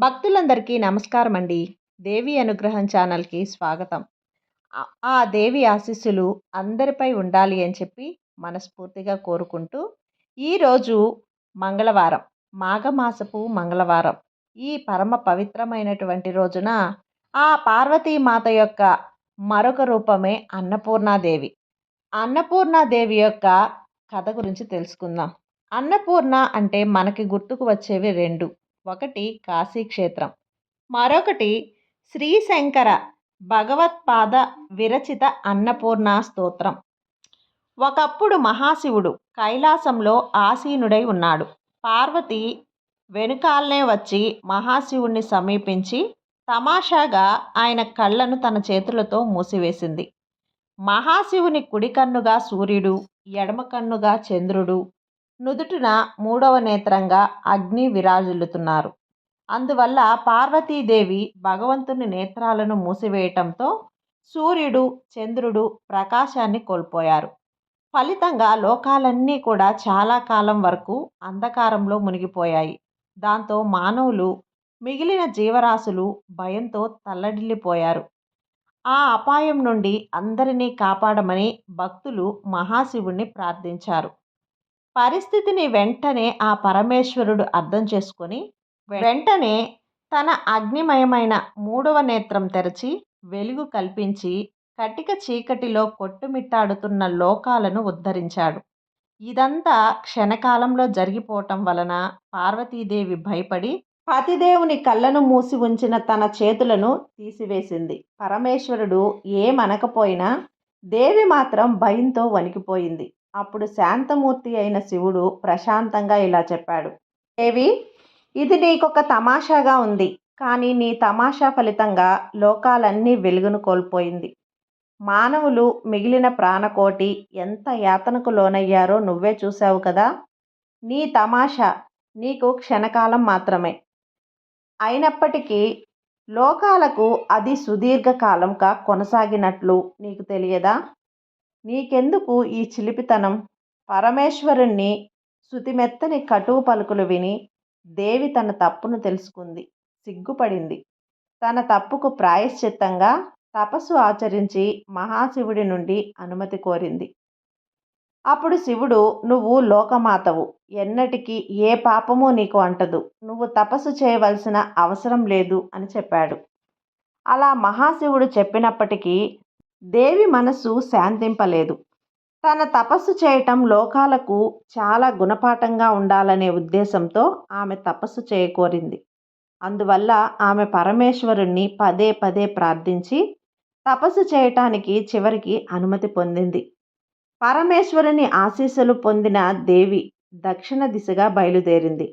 భక్తులందరికీ నమస్కారం అండి దేవి అనుగ్రహం ఛానల్కి స్వాగతం. ఆ- దేవి ఆశీస్సులు అందరిపై ఉండాలి అని చెప్పి మనస్ఫూర్తిగా కోరుకుంటూ ఈరోజు మంగళవారం మాఘమాసపు మంగళవారం ఈ పరమ పవిత్రమైనటువంటి రోజున ఆ పార్వతీమాత యొక్క మరొక రూపమే అన్నపూర్ణాదేవి. అన్నపూర్ణాదేవి యొక్క కథ గురించి తెలుసుకుందాం. అన్నపూర్ణ అంటే మనకి గుర్తుకు వచ్చేవి రెండు. ఒకటి కాశీక్షేత్రం. మరొకటి శ్రీశంకర భగవత్పాద విరచిత అన్నపూర్ణ స్తోత్రం. ఒకప్పుడు మహాశివుడు కైలాసంలో ఆసీనుడై ఉన్నాడు. పార్వతి వెనుకాలనే వచ్చి మహాశివుణ్ణి సమీపించి తమాషాగా ఆయన కళ్ళను తన చేతులతో మూసివేసింది. మహాశివుని కుడి కన్నుగా సూర్యుడు ఎడమ కన్నుగా చంద్రుడు నుదుటిన మూడవ నేత్రంగా అగ్ని విరాజిల్లుతున్నారు. అందువల్ల పార్వతీదేవి భగవంతుని నేత్రాలను మూసివేయటంతో సూర్యుడు చంద్రుడు ప్రకాశాన్ని కోల్పోయారు. ఫలితంగా లోకాలన్నీ కూడా చాలా కాలం వరకు అంధకారంలో మునిగిపోయాయి. దాంతో మానవులు మిగిలిన జీవరాశులు భయంతో తల్లడిల్లిపోయారు. ఆ అపాయం నుండి అందరినీ కాపాడమని భక్తులు మహాశివుణ్ణి ప్రార్థించారు. పరిస్థితిని వెంటనే ఆ పరమేశ్వరుడు అర్థం చేసుకొని వెంటనే తన అగ్నిమయమైన మూడవ నేత్రం తెరచి వెలుగు కల్పించి కటిక చీకటిలో కొట్టుమిట్టాడుతున్న లోకాలను ఉద్ధరించాడు. ఇదంతా క్షణకాలంలో జరిగిపోవటం వలన పార్వతీదేవి భయపడి పతిదేవుని కళ్ళను మూసి ఉంచిన తన చేతులను తీసివేసింది. పరమేశ్వరుడు ఏమనకపోయినా దేవి మాత్రం భయంతో వణికిపోయింది. అప్పుడు శాంతమూర్తి అయిన శివుడు ప్రశాంతంగా ఇలా చెప్పాడు. దేవి ఇది నీకొక తమాషాగా ఉంది కానీ నీ తమాషా ఫలితంగా లోకాలన్నీ వెలుగును కోల్పోయింది. మానవులు మిగిలిన ప్రాణకోటి ఎంత యాతనకు లోనయ్యారో నువ్వే చూశావు కదా? నీ తమాషా నీకు క్షణకాలం మాత్రమే. అయినప్పటికీ లోకాలకు అది సుదీర్ఘకాలంగా కొనసాగినట్లు నీకు తెలియదా? నీకెందుకు ఈ చిలిపితనం? పరమేశ్వరుణ్ణి శృతిమెత్తని కటువు పలుకులు విని దేవి తన తప్పును తెలుసుకుంది. సిగ్గుపడింది. తన తప్పుకు ప్రాయశ్చిత్తంగా తపస్సు ఆచరించి మహాశివుడి నుండి అనుమతి కోరింది. అప్పుడు శివుడు నువ్వు లోకమాతవు. ఎన్నటికీ ఏ పాపము నీకు అంటదు. నువ్వు తపస్సు చేయవలసిన అవసరం లేదు అని చెప్పాడు. అలా మహాశివుడు చెప్పినప్పటికీ దేవి మనసు శాంతింపలేదు. తన తపస్సు చేయటం లోకాలకు చాలా గుణపాఠంగా ఉండాలనే ఉద్దేశంతో ఆమె తపస్సు చేయకోరింది అందువల్ల ఆమె పరమేశ్వరుణ్ణి పదే పదే ప్రార్థించి తపస్సు చేయటానికి చివరికి అనుమతి పొందింది. పరమేశ్వరుని ఆశీస్సులు పొందిన దేవి దక్షిణ దిశగా బయలుదేరింది.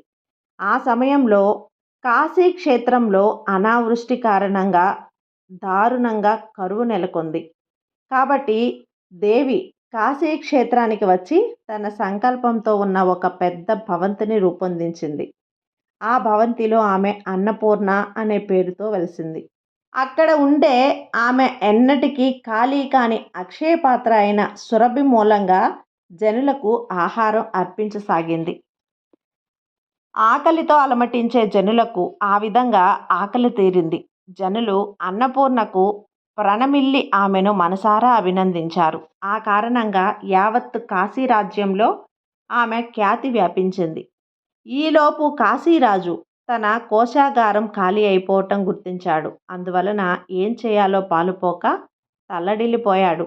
ఆ సమయంలో కాశీ క్షేత్రంలో అనావృష్టి కారణంగా దారుణంగా కరువు నెలకొంది. కాబట్టి దేవి కాశీ క్షేత్రానికి వచ్చి తన సంకల్పంతో ఉన్న ఒక పెద్ద భవంతిని రూపొందించింది. ఆ భవంతిలో ఆమె అన్నపూర్ణ అనే పేరుతో వెలిసింది. అక్కడ ఉండే ఆమె ఎన్నటికీ ఖాళీ కాని అక్షయ పాత్ర అయిన సురభి మూలంగా జనులకు ఆహారం అర్పించసాగింది. ఆకలితో అలమటించే జనులకు ఆ విధంగా ఆకలి తీరింది. జనులు అన్నపూర్ణకు ప్రణమిల్లి ఆమెను మనసారా అభినందించారు. ఆ కారణంగా యావత్తు కాశీ రాజ్యంలో ఆమె ఖ్యాతి వ్యాపించింది. ఈలోపు కాశీరాజు తన కోశాగారం ఖాళీ అయిపోవటం గుర్తించాడు. అందువలన ఏం చేయాలో పాలుపోక తల్లడిల్లిపోయాడు.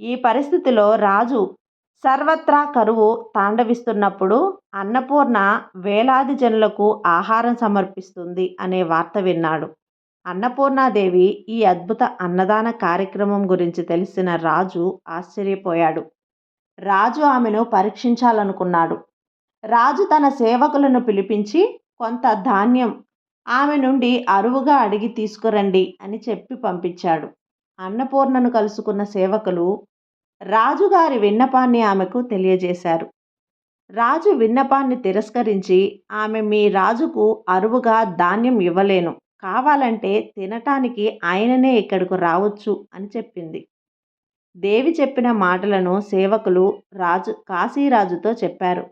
ఈ పరిస్థితిలో రాజు సర్వత్రా కరువు తాండవిస్తున్నప్పుడు అన్నపూర్ణ వేలాది జనులకు ఆహారం సమర్పిస్తుంది అనే వార్త విన్నాడు. అన్నపూర్ణాదేవి ఈ అద్భుత అన్నదాన కార్యక్రమం గురించి తెలిసిన రాజు ఆశ్చర్యపోయాడు. రాజు ఆమెను పరీక్షించాలనుకున్నాడు. రాజు తన సేవకులను పిలిపించి కొంత ధాన్యం ఆమె నుండి అరువుగా అడిగి తీసుకురండి అని చెప్పి పంపించాడు. అన్నపూర్ణను కలుసుకున్న సేవకులు రాజుగారి విన్నపాన్ని ఆమెకు తెలియజేశారు. రాజు విన్నపాన్ని తిరస్కరించి ఆమె మీ రాజుకు అరువుగా ధాన్యం ఇవ్వలేను. కావాలంటే తినటానికి ఆయననే ఇక్కడకు రావచ్చు అని చెప్పింది. దేవి చెప్పిన మాటలను సేవకులు రాజు కాశీరాజుతో చెప్పారు.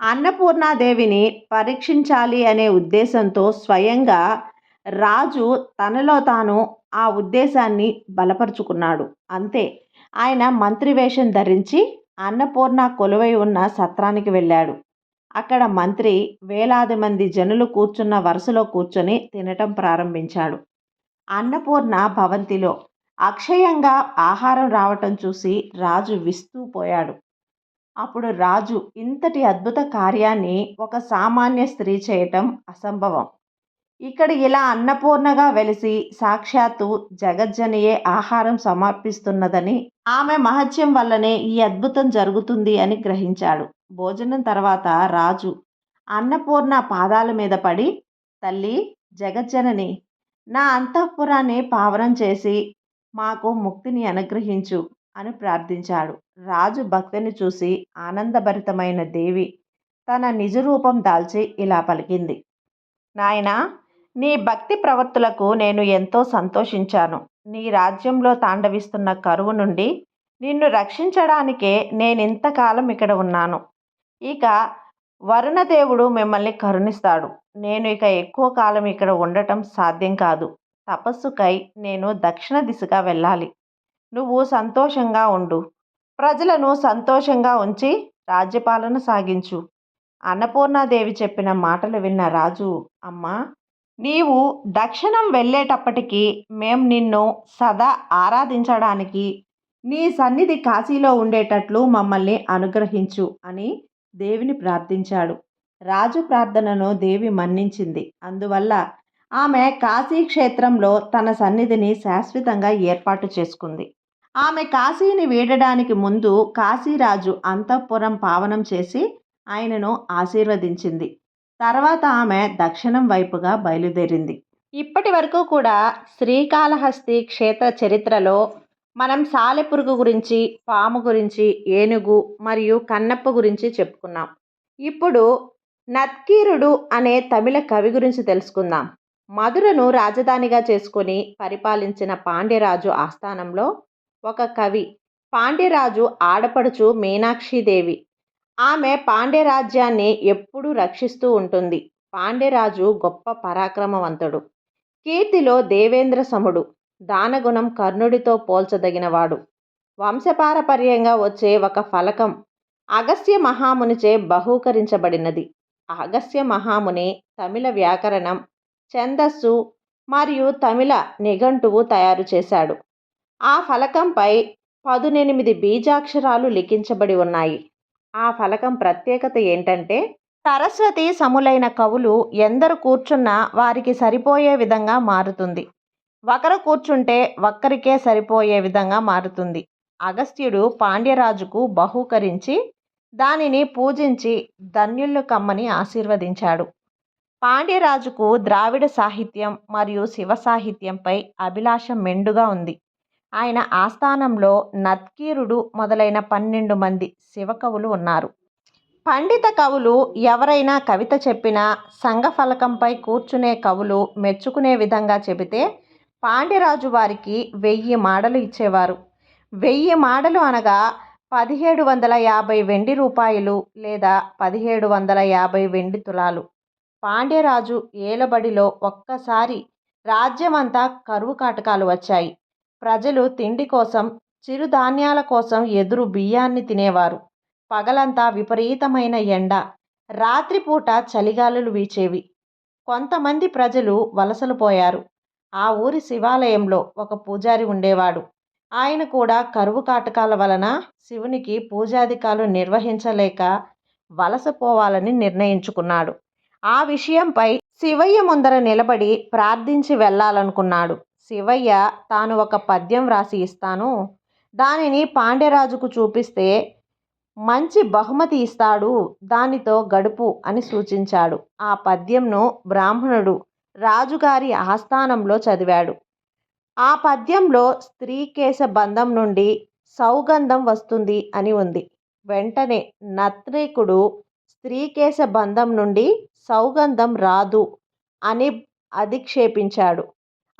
అన్నపూర్ణాదేవిని పరీక్షించాలి అనే ఉద్దేశంతో స్వయంగా రాజు తనలో తాను ఆ ఉద్దేశాన్ని బలపరుచుకున్నాడు. అంతే. ఆయన మంత్రి వేషం ధరించి అన్నపూర్ణ కొలువై ఉన్న సత్రానికి వెళ్ళాడు. అక్కడ మంత్రి వేలాది మంది జనులు కూర్చున్న వరుసలో కూర్చొని తినటం ప్రారంభించాడు. అన్నపూర్ణ భవంతిలో అక్షయంగా ఆహారం రావటం చూసి రాజు విస్తూపోయాడు అప్పుడు రాజు ఇంతటి అద్భుత కార్యాన్ని ఒక సామాన్య స్త్రీ చేయటం అసంభవం. ఇక్కడ ఇలా అన్నపూర్ణగా వెలిసి సాక్షాత్తు జగజ్జనియే ఆహారం సమర్పిస్తున్నదని ఆమె మహత్యం వల్లనే ఈ అద్భుతం జరుగుతుంది అని గ్రహించాడు. భోజనం తర్వాత రాజు అన్నపూర్ణ పాదాల మీద పడి తల్లి జగజ్జనని నా అంతఃపురాన్ని పావనం చేసి మాకు ముక్తిని అనుగ్రహించు అని ప్రార్థించాడు. రాజు భక్తిని చూసి ఆనందభరితమైన దేవి తన నిజ రూపం దాల్చి ఇలా పలికింది నాయనా నీ భక్తి ప్రవర్తులకు నేను ఎంతో సంతోషించాను. నీ రాజ్యంలో తాండవిస్తున్న కరువు నుండి నిన్ను రక్షించడానికే నేనింతకాలం ఇక్కడ ఉన్నాను. ఇక వరుణదేవుడు మిమ్మల్ని కరుణిస్తాడు. నేను ఇక ఎక్కువ కాలం ఇక్కడ ఉండటం సాధ్యం కాదు. తపస్సుకై నేను దక్షిణ దిశగా వెళ్ళాలి. నువ్వు సంతోషంగా ఉండు. ప్రజలను సంతోషంగా ఉంచి రాజ్యపాలన సాగించు. అన్నపూర్ణాదేవి చెప్పిన మాటలు విన్న రాజు అమ్మా నీవు దక్షిణం వెళ్ళేటప్పటికీ మేం నిన్ను సదా ఆరాధించడానికి నీ సన్నిధి కాశీలో ఉండేటట్లు మమ్మల్ని అనుగ్రహించు అని దేవిని ప్రార్థించాడు. రాజు ప్రార్థనను దేవి మన్నించింది. అందువల్ల ఆమె కాశీ క్షేత్రంలో తన సన్నిధిని శాశ్వతంగా ఏర్పాటు చేసుకుంది. ఆమె కాశీని వీడడానికి ముందు కాశీరాజు అంతఃపురం పావనం చేసి ఆయనను ఆశీర్వదించింది. తర్వాత ఆమె దక్షిణం వైపుగా బయలుదేరింది. ఇప్పటి వరకు కూడా శ్రీకాళహస్తి క్షేత్ర చరిత్రలో మనం సాలెపురుగు గురించి పాము గురించి ఏనుగు మరియు కన్నప్ప గురించి చెప్పుకున్నాం. ఇప్పుడు నత్కీరుడు అనే తమిళ కవి గురించి తెలుసుకుందాం. మధురను రాజధానిగా చేసుకొని పరిపాలించిన పాండ్యరాజు ఆస్థానంలో ఒక కవి. పాండ్యరాజు ఆడపడుచు మీనాక్షిదేవి. ఆమె పాండ్యరాజ్యాన్ని ఎప్పుడూ రక్షిస్తూ ఉంటుంది. పాండ్యరాజు గొప్ప పరాక్రమవంతుడు. కీర్తిలో దేవేంద్ర సముడు. దానగుణం కర్ణుడితో పోల్చదగినవాడు. వంశపారపర్యంగా వచ్చే ఒక ఫలకం అగస్త్య మహామునిచే బహూకరించబడినది. అగస్త్య మహాముని తమిళ వ్యాకరణం ఛందస్సు మరియు తమిళ నిఘంటువు తయారు చేశాడు. ఆ ఫలకంపై పదునెనిమిది బీజాక్షరాలు లిఖించబడి ఉన్నాయి. ఆ ఫలకం ప్రత్యేకత ఏంటంటే సరస్వతి సములైన కవులు ఎందరు కూర్చున్నా వారికి సరిపోయే విధంగా మారుతుంది. ఒకరు కూర్చుంటే ఒక్కరికే సరిపోయే విధంగా మారుతుంది. అగస్త్యుడు పాండ్యరాజుకు బహూకరించి దానిని పూజించి ధన్యుళ్ళు కమ్మని ఆశీర్వదించాడు. పాండ్యరాజుకు ద్రావిడ సాహిత్యం మరియు శివ సాహిత్యంపై అభిలాష మెండుగా ఉంది. ఆయన ఆస్థానంలో నత్కీరుడు మొదలైన పన్నెండు మంది శివకవులు ఉన్నారు. పండిత కవులు ఎవరైనా కవిత చెప్పినా సంఘఫలకంపై కూర్చునే కవులు మెచ్చుకునే విధంగా చెబితే పాండ్యరాజు వారికి వెయ్యి మాడలు ఇచ్చేవారు. వెయ్యి మాడలు అనగా పదిహేడు వందల యాభై వెండి రూపాయలు లేదా పదిహేడు వందల యాభై వెండి తులాలు. పాండ్యరాజు ఏలబడిలో ఒక్కసారి రాజ్యమంతా కరువు కాటకాలు వచ్చాయి. ప్రజలు తిండి కోసం చిరుధాన్యాల కోసం ఎదురు బియ్యాన్ని తినేవారు. పగలంతా విపరీతమైన ఎండ. రాత్రిపూట చలిగాలులు వీచేవి. కొంతమంది ప్రజలు వలసలు పోయారు. ఆ ఊరి శివాలయంలో ఒక పూజారి ఉండేవాడు. ఆయన కూడా కరువు కాటకాల వలన శివునికి పూజాధికాలు నిర్వహించలేక వలసపోవాలని నిర్ణయించుకున్నాడు. ఆ విషయంపై శివయ్య ముందర నిలబడి ప్రార్థించి వెళ్ళాలనుకున్నాడు. శివయ్య తాను ఒక పద్యం వ్రాసి ఇస్తాను. దానిని పాండ్యరాజుకు చూపిస్తే మంచి బహుమతి ఇస్తాడు దానితో గడుపు అని సూచించాడు. ఆ పద్యంను బ్రాహ్మణుడు రాజుగారి ఆస్థానంలో చదివాడు. ఆ పద్యంలో స్త్రీకేశ బంధం నుండి సౌగంధం వస్తుంది అని ఉంది. వెంటనే నత్రికుడు స్త్రీకేశ బంధం నుండి సౌగంధం రాదు అని అధిక్షేపించాడు.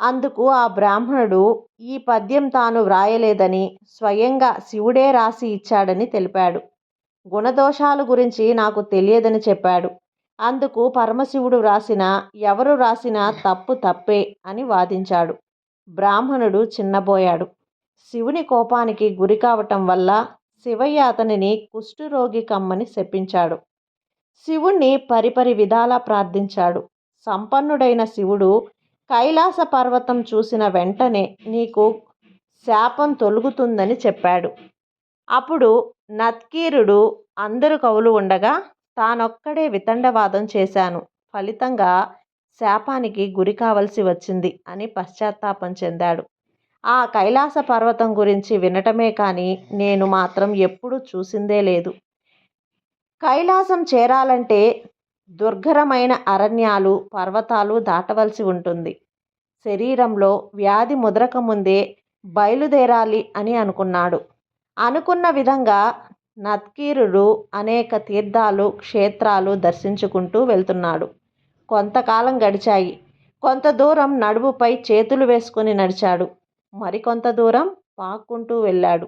అందుకు ఆ బ్రాహ్మణుడు ఈ పద్యం తాను వ్రాయలేదని స్వయంగా శివుడే రాసి ఇచ్చాడని తెలిపాడు. గుణదోషాల గురించి నాకు తెలియదని చెప్పాడు. అందుకు పరమశివుడు వ్రాసిన ఎవరు రాసినా తప్పు తప్పే అని వాదించాడు. బ్రాహ్మణుడు చిన్నబోయాడు. శివుని కోపానికి గురి కావటం వల్ల శివయ్య అతనిని కుష్ఠురోగి కమ్మని శపించాడు. శివుణ్ణి పరిపరి విధాలా ప్రార్థించాడు. సంపన్నుడైన శివుడు కైలాస పర్వతం చూసిన వెంటనే నీకు శాపం తొలుగుతుందని చెప్పాడు. అప్పుడు నత్కీరుడు అందరు కవులు ఉండగా తానొక్కడే వితండవాదం చేశాను. ఫలితంగా శాపానికి గురి కావలసి వచ్చింది అని పశ్చాత్తాపం చెందాడు. ఆ కైలాస పర్వతం గురించి వినటమే కానీ నేను మాత్రం ఎప్పుడూ చూసిందే లేదు. కైలాసం చేరాలంటే దుర్ఘరమైన అరణ్యాలు పర్వతాలు దాటవలసి ఉంటుంది. శరీరంలో వ్యాధి ముదరక ముందే బయలుదేరాలి అని అనుకున్నాడు. అనుకున్న విధంగా నత్కీరుడు అనేక తీర్థాలు క్షేత్రాలు దర్శించుకుంటూ వెళ్తున్నాడు. కొంతకాలం గడిచాయి. కొంత దూరం నడుముపై చేతులు వేసుకుని నడిచాడు. మరికొంత దూరం పాక్కుంటూ వెళ్ళాడు.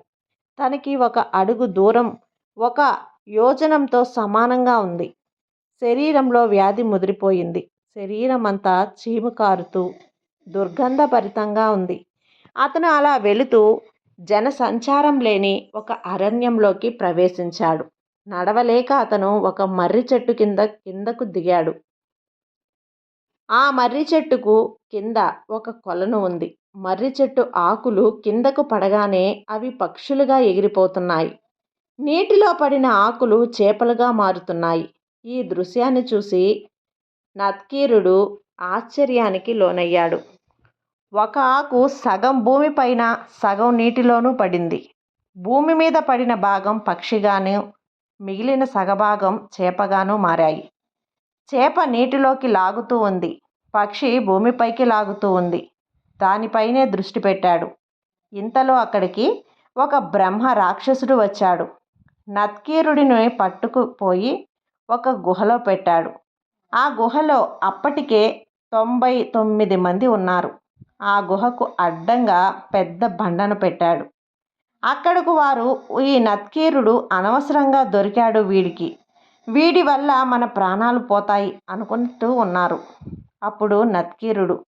తనకి ఒక అడుగు దూరం ఒక యోజనంతో సమానంగా ఉంది. శరీరంలో వ్యాధి ముదిరిపోయింది. శరీరం అంతా చీము కారుతూ దుర్గంధభరితంగా ఉంది. అతను అలా వెళుతూ జన సంచారం లేని ఒక అరణ్యంలోకి ప్రవేశించాడు. నడవలేక అతను ఒక మర్రి చెట్టు కింద కిందకు దిగాడు. ఆ మర్రి చెట్టుకు కింద ఒక కొలను ఉంది. మర్రి చెట్టు ఆకులు కిందకు పడగానే అవి పక్షులుగా ఎగిరిపోతున్నాయి. నీటిలో పడిన ఆకులు చేపలుగా మారుతున్నాయి. ఈ దృశ్యాన్ని చూసి నత్కీరుడు ఆశ్చర్యానికి లోనయ్యాడు. ఒక ఆకు సగం భూమిపైన సగం నీటిలోనూ పడింది. భూమి మీద పడిన భాగం పక్షిగాను మిగిలిన సగభాగం చేపగాను మారాయి. చేప నీటిలోకి లాగుతూ ఉంది. పక్షి భూమిపైకి లాగుతూ ఉంది. దానిపైనే దృష్టి పెట్టాడు. ఇంతలో అక్కడికి ఒక బ్రహ్మ రాక్షసుడు వచ్చాడు. నత్కీరుడిని పట్టుకుపోయి ఒక గుహలో పెట్టాడు. ఆ గుహలో అప్పటికే తొంభై తొమ్మిది మంది ఉన్నారు. ఆ గుహకు అడ్డంగా పెద్ద బండను పెట్టాడు. అక్కడకు వారు ఈ నత్కీరుడు అనవసరంగా దొరికాడు వీడికి. వీడి వల్ల మన ప్రాణాలు పోతాయి అనుకుంటూ ఉన్నారు. అప్పుడు నత్కీరుడు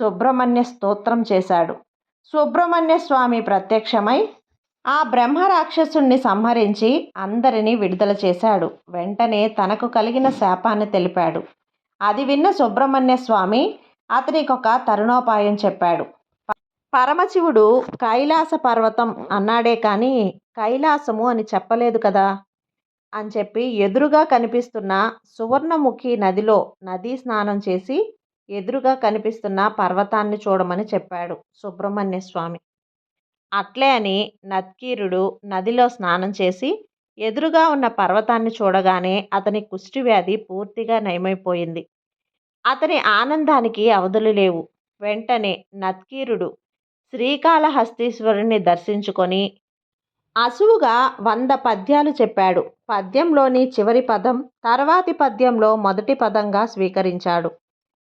సుబ్రహ్మణ్య స్తోత్రం చేశాడు. సుబ్రహ్మణ్య స్వామి ప్రత్యక్షమై ఆ బ్రహ్మ రాక్షసుణ్ణి సంహరించి అందరినీ విడుదల చేశాడు. వెంటనే తనకు కలిగిన శాపాన్ని తెలిపాడు. అది విన్న సుబ్రహ్మణ్య స్వామి అతనికొక తరుణోపాయం చెప్పాడు. పరమశివుడు కైలాస పర్వతం అన్నాడే కానీ కైలాసము అని చెప్పలేదు కదా అని చెప్పి ఎదురుగా కనిపిస్తున్న సువర్ణముఖి నదిలో నదీ స్నానం చేసి ఎదురుగా కనిపిస్తున్న పర్వతాన్ని చూడమని చెప్పాడు సుబ్రహ్మణ్య స్వామి. అట్లే అని నత్కీరుడు నదిలో స్నానం చేసి ఎదురుగా ఉన్న పర్వతాన్ని చూడగానే అతని కుష్టివ్యాధి పూర్తిగా నయమైపోయింది. అతని ఆనందానికి అవధులు లేవు. వెంటనే నత్కీరుడు శ్రీకాళహస్తీశ్వరుణ్ణి దర్శించుకొని అసువుగా వంద పద్యాలు చెప్పాడు. పద్యంలోని చివరి పదం తర్వాతి పద్యంలో మొదటి పదంగా స్వీకరించాడు.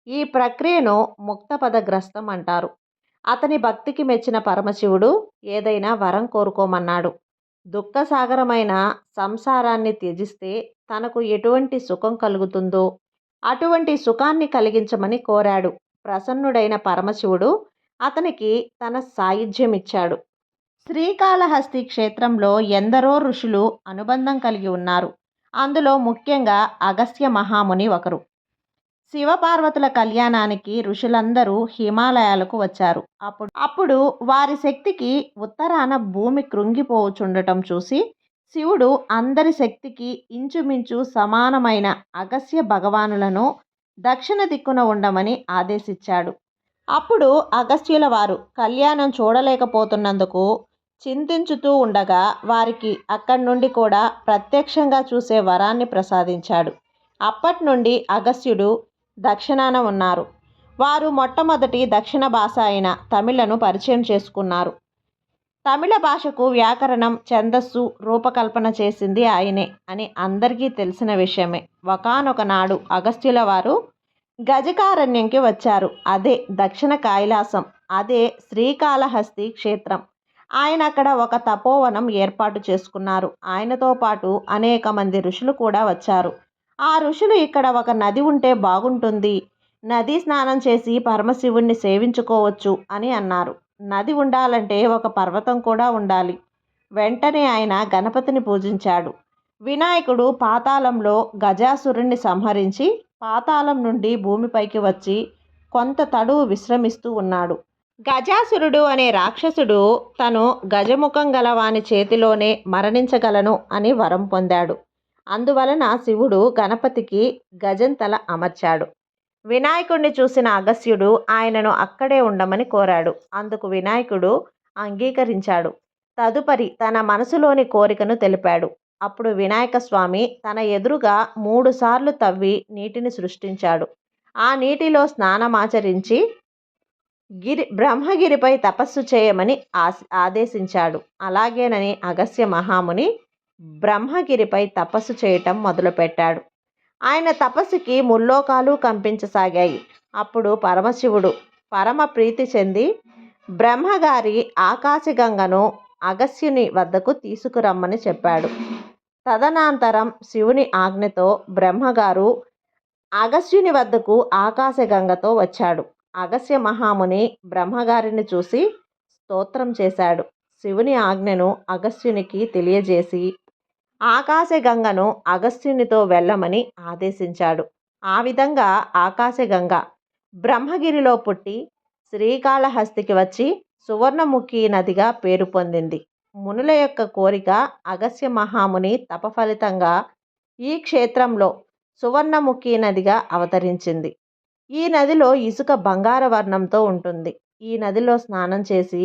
ఈ ప్రక్రియను ముక్తపదగ్రస్తం అంటారు. అతని భక్తికి మెచ్చిన పరమశివుడు ఏదైనా వరం కోరుకోమన్నాడు. దుఃఖసాగరమైన సంసారాన్ని త్యజిస్తే తనకు ఎటువంటి సుఖం కలుగుతుందో అటువంటి సుఖాన్ని కలిగించమని కోరాడు. ప్రసన్నుడైన పరమశివుడు అతనికి తన సాయుధ్యమిచ్చాడు. శ్రీకాళహస్తి క్షేత్రంలో ఎందరో ఋషులు అనుబంధం కలిగి ఉన్నారు. అందులో ముఖ్యంగా అగస్త్య మహాముని ఒకరు. శివపార్వతుల కళ్యాణానికి ఋషులందరూ హిమాలయాలకు వచ్చారు. అప్పుడు అప్పుడు వారి శక్తికి ఉత్తరాన భూమి కృంగిపోచుండటం చూసి శివుడు అందరి శక్తికి ఇంచుమించు సమానమైన అగస్య భగవానులను దక్షిణ దిక్కున ఉండమని ఆదేశించాడు. అప్పుడు అగస్త్యుల వారు కళ్యాణం చూడలేకపోతున్నందుకు చింతించుతూ ఉండగా వారికి అక్కడి నుండి కూడా ప్రత్యక్షంగా చూసే వరాన్ని ప్రసాదించాడు. అప్పటి నుండి అగస్త్యుడు దక్షిణాన ఉన్నారు. వారు మొట్టమొదటి దక్షిణ భాష అయిన తమిళను పరిచయం చేసుకున్నారు. తమిళ భాషకు వ్యాకరణం ఛందస్సు రూపకల్పన చేసింది ఆయనే అని అందరికీ తెలిసిన విషయమే. ఒకనొక నాడు అగస్త్యుల వారు గజకారణ్యంకి వచ్చారు. అదే దక్షిణ కైలాసం అదే శ్రీకాళహస్తి క్షేత్రం. ఆయన అక్కడ ఒక తపోవనం ఏర్పాటు చేసుకున్నారు. ఆయనతో పాటు అనేక మంది ఋషులు కూడా వచ్చారు. ఆ ఋషులు ఇక్కడ ఒక నది ఉంటే బాగుంటుంది. నది స్నానం చేసి పరమశివుణ్ణి సేవించుకోవచ్చు అని అన్నారు. నది ఉండాలంటే ఒక పర్వతం కూడా ఉండాలి. వెంటనే ఆయన గణపతిని పూజించాడు. వినాయకుడు పాతాళంలో గజాసురుణ్ణి సంహరించి పాతాళం నుండి భూమిపైకి వచ్చి కొంత తడువు విశ్రమిస్తూ ఉన్నాడు. గజాసురుడు అనే రాక్షసుడు తను గజముఖం గలవాని చేతిలోనే మరణించగలను అని వరం పొందాడు. అందువలన శివుడు గణపతికి గజం తల అమర్చాడు. వినాయకుడిని చూసిన అగస్యుడు ఆయనను అక్కడే ఉండమని కోరాడు. అందుకు వినాయకుడు అంగీకరించాడు. తదుపరి తన మనసులోని కోరికను తెలిపాడు. అప్పుడు వినాయక స్వామి తన ఎదురుగా మూడుసార్లు తవ్వి నీటిని సృష్టించాడు. ఆ నీటిలో స్నానమాచరించి గిరి బ్రహ్మగిరిపై తపస్సు చేయమని ఆదేశించాడు. అలాగేనని అగస్య మహాముని బ్రహ్మగిరిపై తపస్సు చేయటం మొదలుపెట్టాడు. ఆయన తపస్సుకి ముల్లోకాలు కంపించసాగాయి. అప్పుడు పరమశివుడు పరమ ప్రీతి చెంది బ్రహ్మగారి ఆకాశగంగను అగస్యుని వద్దకు తీసుకురమ్మని చెప్పాడు. తదనంతరం శివుని ఆజ్ఞతో బ్రహ్మగారు అగస్యుని వద్దకు ఆకాశగంగతో వచ్చాడు. అగస్య మహాముని బ్రహ్మగారిని చూసి స్తోత్రం చేశాడు. శివుని ఆజ్ఞను అగస్యునికి తెలియజేసి ఆకాశగంగను అగస్త్యునితో వెళ్ళమని ఆదేశించాడు. ఆ విధంగా ఆకాశగంగ బ్రహ్మగిరిలో పుట్టి శ్రీకాళహస్తికి వచ్చి సువర్ణముఖి నదిగా పేరు పొందింది. మునుల యొక్క కోరిక అగస్య మహాముని తపఫలితంగా ఈ క్షేత్రంలో సువర్ణముఖి నదిగా అవతరించింది. ఈ నదిలో ఇసుక బంగార వర్ణంతో ఉంటుంది. ఈ నదిలో స్నానం చేసి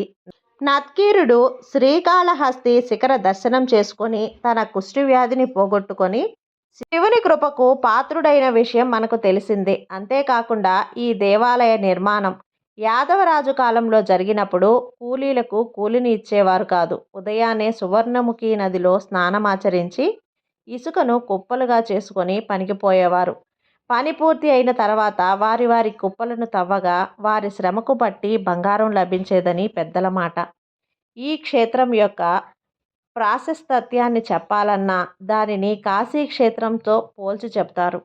నత్కీరుడు శ్రీకాళహస్తి శిఖర దర్శనం చేసుకొని తన కుష్టి వ్యాధిని పోగొట్టుకొని శివుని కృపకు పాత్రుడైన విషయం మనకు తెలిసిందే. అంతేకాకుండా ఈ దేవాలయ నిర్మాణం యాదవరాజు కాలంలో జరిగినప్పుడు కూలీలకు కూలిని ఇచ్చేవారు కాదు. ఉదయాన్నే సువర్ణముఖి నదిలో స్నానమాచరించి ఇసుకను కుప్పలుగా చేసుకొని పనికిపోయేవారు. పని పూర్తి అయిన తర్వాత వారి వారి కుప్పలను తవ్వగా వారి శ్రమకు బట్టి బంగారం లభించేదని పెద్దల మాట. ఈ క్షేత్రం యొక్క ప్రాశస్తత్యాన్ని చెప్పాలన్నా దానిని కాశీ క్షేత్రంతో పోల్చి చెప్తారు.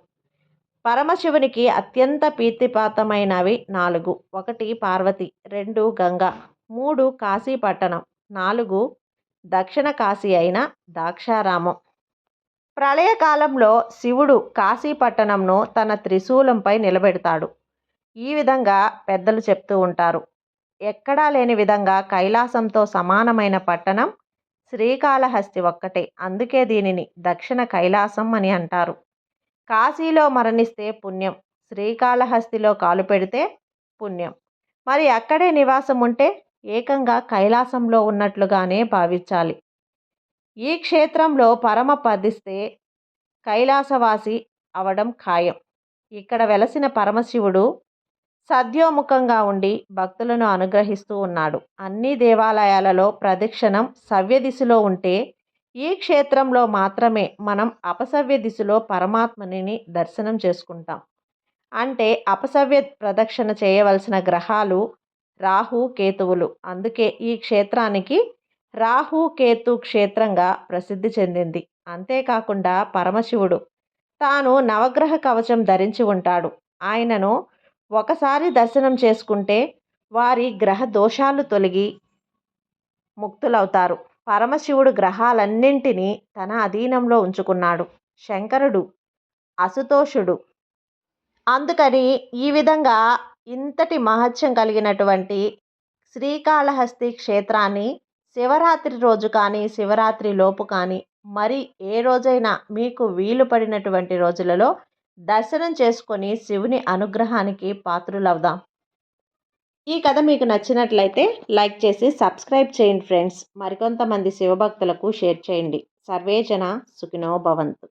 పరమశివునికి అత్యంత ప్రీతిపాతమైనవి నాలుగు. ఒకటి పార్వతి రెండు గంగ మూడు కాశీ పట్టణం నాలుగు దక్షిణ కాశీ అయిన దాక్షారామం. ప్రళయకాలంలో శివుడు కాశీపట్టణంను తన త్రిశూలంపై నిలబెడతాడు. ఈ విధంగా పెద్దలు చెప్తూ ఉంటారు. ఎక్కడా లేని విధంగా కైలాసంతో సమానమైన పట్టణం శ్రీకాళహస్తి ఒక్కటే. అందుకే దీనిని దక్షిణ కైలాసం అని అంటారు. కాశీలో మరణిస్తే పుణ్యం. శ్రీకాళహస్తిలో కాలు పెడితే పుణ్యం. మరి అక్కడే నివాసం ఉంటే ఏకంగా కైలాసంలో ఉన్నట్లుగానే భావించాలి. ఈ క్షేత్రంలో పరమ పదిస్తే కైలాసవాసి అవడం ఖాయం. ఇక్కడ వెలసిన పరమశివుడు సద్యోముఖంగా ఉండి భక్తులను అనుగ్రహిస్తూ ఉన్నాడు. అన్ని దేవాలయాలలో ప్రదక్షిణం సవ్య దిశలో ఉంటే ఈ క్షేత్రంలో మాత్రమే మనం అపసవ్య దిశలో పరమాత్మని దర్శనం చేసుకుంటాం. అంటే అపసవ్య ప్రదక్షిణ చేయవలసిన గ్రహాలు రాహు కేతువులు. అందుకే ఈ క్షేత్రానికి రాహు కేతు క్షేత్రంగా ప్రసిద్ధి చెందింది. అంతేకాకుండా పరమశివుడు. తాను నవగ్రహ కవచం ధరించి ఉంటాడు. ఆయనను ఒకసారి దర్శనం చేసుకుంటే వారి గ్రహ దోషాలు తొలగి ముక్తులవుతారు. పరమశివుడు గ్రహాలన్నింటినీ తన అధీనంలో ఉంచుకున్నాడు. శంకరుడు అసుతోషుడు అందుకని ఈ విధంగా ఇంతటి మహత్యం కలిగినటువంటి శ్రీకాళహస్తి క్షేత్రాన్ని శివరాత్రి రోజు కానీ శివరాత్రి లోపు కానీ మరి ఏ రోజైనా మీకు వీలు పడినటువంటి రోజులలో దర్శనం చేసుకొని శివుని అనుగ్రహానికి పాత్రులవుదాం. ఈ కథ మీకు నచ్చినట్లయితే లైక్ చేసి సబ్స్క్రైబ్ చేయండి ఫ్రెండ్స్. మరికొంతమంది శివభక్తులకు షేర్ చేయండి. సర్వేజన సుఖినో భవంతు.